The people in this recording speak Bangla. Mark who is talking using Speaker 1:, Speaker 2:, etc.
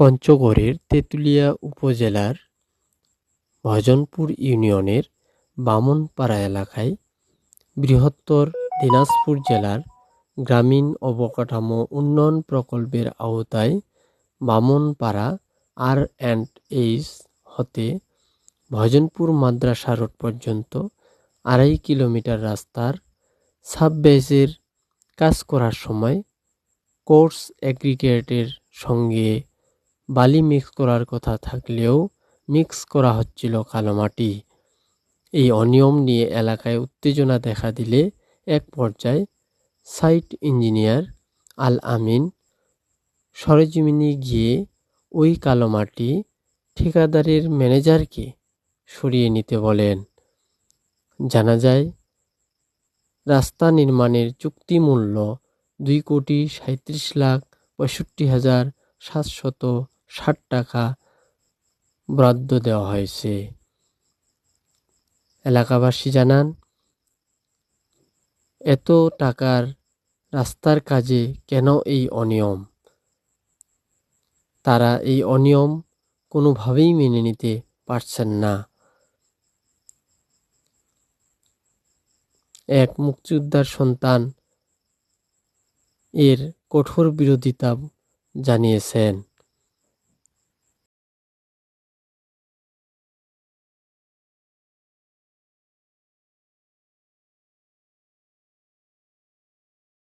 Speaker 1: পঞ্চগড়ের তেঁতুলিয়া উপজেলার ভজনপুর ইউনিয়নের বামনপাড়া এলাকায় বৃহত্তর দিনাজপুর জেলার গ্রামীণ অবকাঠামো উন্নয়ন প্রকল্পের আওতায় বামনপাড়া আর অ্যান্ড এইচ হতে ভজনপুর মাদ্রাসা রোড পর্যন্ত আড়াই কিলোমিটার রাস্তার সাববেসের কাজ করার সময় কোর্স অ্যাগ্রিগেটের সঙ্গে বালি মিক্স করার কথা থাকলেও মিক্স করা হচ্ছিল কালো মাটি। এই অনিয়ম নিয়ে এলাকায় উত্তেজনা দেখা দিলে এক পর্যায়ে সাইট ইঞ্জিনিয়ার আল আমিন সরেজমিনে গিয়ে ওই কালো মাটি ঠিকাদারের ম্যানেজারকে সরিয়ে নিতে বলেন। জানা যায়, রাস্তা নির্মাণের চুক্তি মূল্য দুই কোটি সাঁত্রিশ লাখ পঁয়ষট্টি হাজার সাতশত ষাট টাকা বরাদ্দ দেওয়া হয়েছে। এলাকাবাসী জানান, এত টাকার রাস্তার কাজে কেন এই অনিয়ম? তারা এই অনিয়ম কোনোভাবেই মেনে নিতে পারছেন না। এক মুক্তিযোদ্ধার সন্তান এর কঠোর বিরোধিতা জানিয়েছেন।